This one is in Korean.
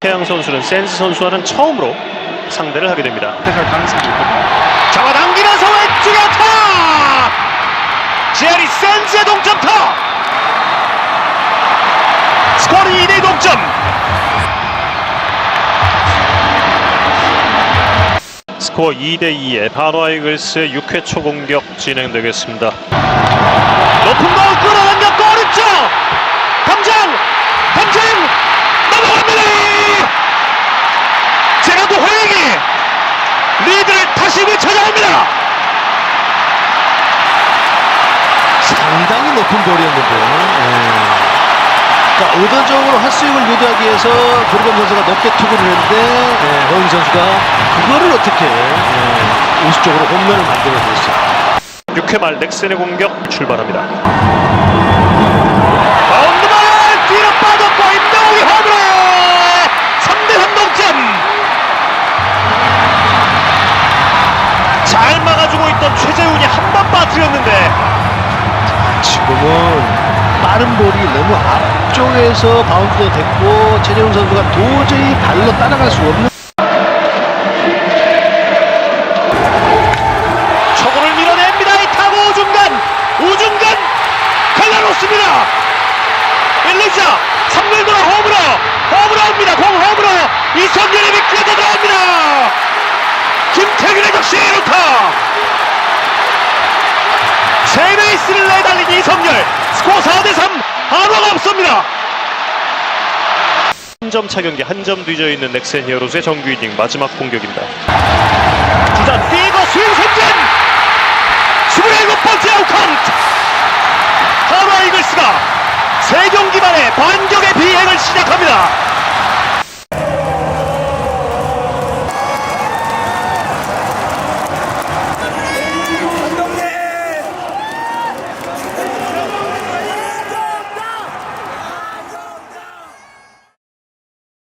최양 선수는 센스 선수와는 처음으로 상대를 하게 됩니다. 해설 가능성이 있거든요. 잡아당기면서 왼쪽에 타! 제리 센스의 동점타! 스코어는 2대 동점! 스코어 2대2에 바로 이글스의 6회 초 공격 진행되겠습니다. 높은 공 끌어당겼고 오른쪽! 담장! 담장! 넘어갑니다! 제라도 호영이 다시 되찾아옵니다! 상당히 높은 볼이었는데요. 예. 그러니까 의도적으로 핫스윙을 유도하기 위해서 브리건 선수가 높게 투구를 했는데 예, 허영 선수가 그거를 어떻게 예, 우수적으로 홈런을 만들어냈어요. 6회 말 넥센의 공격 출발합니다. 잘 막아주고 있던 최재훈이 한 번 빠뜨렸는데 지금은 빠른 볼이 너무 앞쪽에서 바운드가 됐고 최재훈 선수가 도저히 발로 따라갈 수 없는 초구를 밀어냅니다. 이 타구 우중간 우중간 갈라놓습니다. 1루자 3루 돌아 홈으로 홈으로 옵니다. 공 홈 스코어 4대3 한화가 없습니다. 한 점 차 경기 한 점 뒤져 있는 넥센 히어로즈의 정규 이닝 마지막 공격입니다. 주자 뛰고 스윙 선전 27번째 아웃 카운트 하나 이글스가 세 경기 만에 반격의 비행을 시작합니다